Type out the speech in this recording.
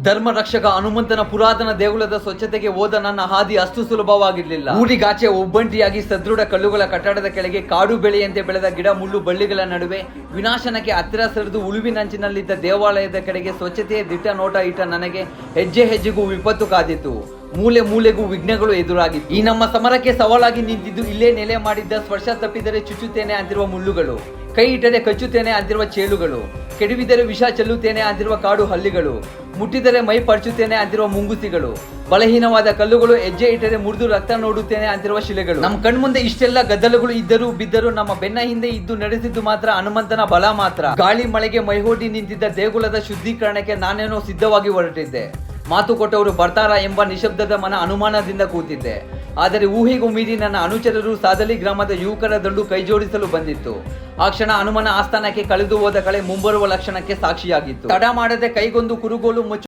ಧರ್ಮ ರಕ್ಷಕ ಹನುಮಂತನ ಪುರಾತನ ದೇಗುಲದ ಸ್ವಚ್ಛತೆಗೆ ಹೋದ ನನ್ನ ಹಾದಿ ಅಷ್ಟು ಸುಲಭವಾಗಿರ್ಲಿಲ್ಲ. ಊರಿಗಾಚೆ ಒಬ್ಬಂಟಿಯಾಗಿ ಸದೃಢ ಕಲ್ಲುಗಳ ಕಟ್ಟಡದ ಕೆಳಗೆ ಕಾಡು ಬೆಳೆಯಂತೆ ಬೆಳೆದ ಗಿಡ ಮುಳ್ಳು ಬಳ್ಳಿಗಳ ನಡುವೆ ವಿನಾಶನಕ್ಕೆ ಹತ್ತಿರ ಸರಿದು ಉಳುವಿನಂಚಿನಲ್ಲಿದ್ದ ದೇವಾಲಯದ ಕಡೆಗೆ ಸ್ವಚ್ಛತೆಯ ದಿಟ್ಟ ನೋಟ ಇಟ್ಟ ನನಗೆ ಹೆಜ್ಜೆ ಹೆಜ್ಜೆಗೂ ವಿಪತ್ತು ಕಾದಿತ್ತು. ಮೂಲೆ ಮೂಲೆಗೂ ವಿಘ್ನಗಳು ಎದುರಾಗಿತ್ತು. ಈ ನಮ್ಮ ಸಮರಕ್ಕೆ ಸವಾಲಾಗಿ ನಿಂತಿದ್ದು ಇಲ್ಲೇ ನೆಲೆ ಮಾಡಿದ್ದ ಸ್ಪರ್ಶ ತಪ್ಪಿದರೆ ಚುಚ್ಚುತ್ತೇನೆ ಅಂತಿರುವ ಮುಳ್ಳುಗಳು. ಕೈ ಇಟ್ಟರೆ ಕಚ್ಚುತ್ತೇನೆ ಅಂತಿರುವ ಚೇಳುಗಳು. ಕೆಡವಿದರೆ ವಿಷ ಚೆಲ್ಲುತ್ತೇನೆ ಅಂತಿರುವ ಕಾಡು ಹಲ್ಲಿಗಳು, ಮುಟ್ಟಿದರೆ ಮೈ ಪರ್ಚುತ್ತೇನೆ ಅಂತಿರುವ ಮುಂಗುತಿಗಳು ಬಲಹೀನವಾದ ಕಲ್ಲುಗಳು ಹೆಜ್ಜೆ ಇಟ್ಟರೆ ಮುರಿದು ರಕ್ತ ನೋಡುತ್ತೇನೆ ಅಂತಿರುವ ಶಿಲೆಗಳು. ನಮ್ಮ ಕಣ್ಮುಂದೆ ಇಷ್ಟೆಲ್ಲ ಗದ್ದಲುಗಳು ಇದ್ದರೂ ಬಿದ್ದರೂ ನಮ್ಮ ಬೆನ್ನ ಹಿಂದೆ ಇದ್ದು ನಡೆಸಿದ್ದು ಮಾತ್ರ ಹನುಮಂತನ ಬಲ ಮಾತ್ರ. ಗಾಳಿ ಮಳೆಗೆ ಮೈಹೋಡಿ ನಿಂತಿದ್ದ ದೇಗುಲದ ಶುದ್ಧೀಕರಣಕ್ಕೆ ನಾನೇನೋ ಸಿದ್ಧವಾಗಿ ಹೊರಟಿದ್ದೆ. ಮಾತು ಕೊಟ್ಟವರು ಬರ್ತಾರಾ ಎಂಬ ನಿಶಬ್ದದ ಮನ ಅನುಮಾನದಿಂದ ಕೂತಿದ್ದೆ. ಆದರೆ ಊಹೆಗೂ ಮೀರಿ ನನ್ನ ಅನುಚರರು ಸಾದಲಿ ಗ್ರಾಮದ ಯುವಕರ ದಂಡು ಕೈಜೋಡಿಸಲು ಬಂದಿತ್ತು. ಆ ಕ್ಷಣ ಹನುಮನ ಆಸ್ಥಾನಕ್ಕೆ ಕಳೆದು ಹೋದ ಕಳೆ ಮುಂಬರುವ ಲಕ್ಷಣಕ್ಕೆ ಸಾಕ್ಷಿಯಾಗಿತ್ತು. ತಡ ಮಾಡದೆ ಕೈಗೊಂದು ಕುರುಗೋಲು ಮುಚ್ಚು